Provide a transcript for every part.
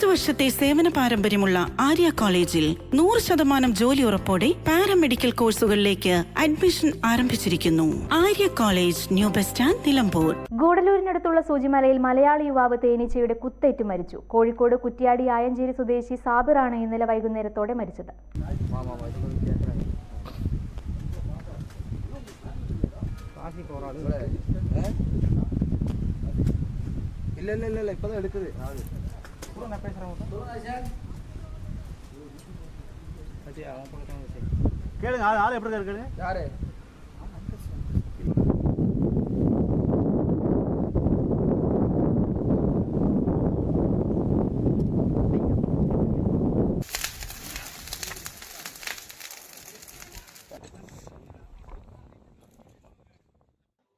മുപ്പത് വർഷത്തെ സേവന പാരമ്പര്യമുള്ള ആര്യ കോളേജിൽ നൂറ് ശതമാനം ജോലി ഉറപ്പോടെ പാരാമെഡിക്കൽ കോഴ്സുകളിലേക്ക് അഡ്മിഷൻ ആരംഭിച്ചിരിക്കുന്നു. Arya college new bus stand Nilambur. ഗൂഡലൂരിനടുത്തുള്ള സൂചിമലയിൽ മലയാളി യുവാവ് തേനീച്ചയുടെ കുത്തേറ്റ് മരിച്ചു. കോഴിക്കോട് കുറ്റ്യാടി ആയഞ്ചേരി സ്വദേശി സാബിറാണ് ഇന്നലെ വൈകുന്നേരത്തോടെ മരിച്ചത്. கூட நான் பேசுகிறேன் சரி அவன் பக்கத்தில் சரி கேளுங்க ஆள் ஆள் எப்படி இருக்காரு யாரு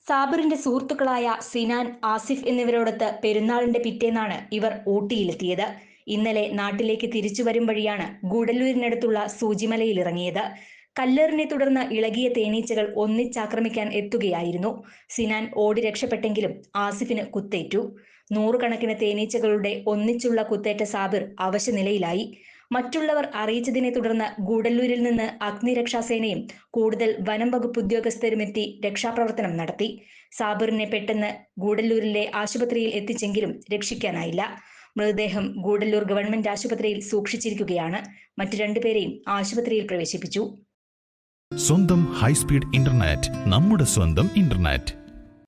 സാബിറിന്റെ സുഹൃത്തുക്കളായ സിനാൻ ആസിഫ് എന്നിവരോടൊത്ത് പെരുന്നാളിന്റെ പിറ്റേന്നാണ് ഇവർ ഊട്ടിയിലെത്തിയത്. ഇന്നലെ നാട്ടിലേക്ക് തിരിച്ചു വരും വഴിയാണ് ഗൂഡല്ലൂരിനടുത്തുള്ള സൂചിമലയിൽ ഇറങ്ങിയത്. കല്ലേറിനെ തുടർന്ന് ഇളകിയ തേനീച്ചകൾ ഒന്നിച്ചാക്രമിക്കാൻ എത്തുകയായിരുന്നു. സിനാൻ ഓടി രക്ഷപ്പെട്ടെങ്കിലും ആസിഫിന് കുത്തേറ്റു. നൂറുകണക്കിന് തേനീച്ചകളുടെ ഒന്നിച്ചുള്ള കുത്തേറ്റ സാബിർ അവശനിലയിലായി. മറ്റുള്ളവർ അറിയിച്ചതിനെ തുടർന്ന് ഗൂഡല്ലൂരിൽ നിന്ന് അഗ്നിരക്ഷാസേനയും കൂടുതൽ വനം വകുപ്പ് ഉദ്യോഗസ്ഥരും എത്തി രക്ഷാപ്രവർത്തനം നടത്തി. സാബിറിനെ പെട്ടെന്ന് ഗൂഡല്ലൂരിലെ ആശുപത്രിയിൽ എത്തിച്ചെങ്കിലും രക്ഷിക്കാനായില്ല. മൃതദേഹം ഗൂഡല്ലൂർ ഗവൺമെന്റ് ആശുപത്രിയിൽ സൂക്ഷിച്ചിരിക്കുകയാണ്. മറ്റു രണ്ടുപേരെയും ആശുപത്രിയിൽ പ്രവേശിപ്പിച്ചു. സ്വന്തം ഹൈസ്പീഡ് ഇന്റർനെറ്റ് നമ്മുടെ സ്വന്തം ഇന്റർനെറ്റ്.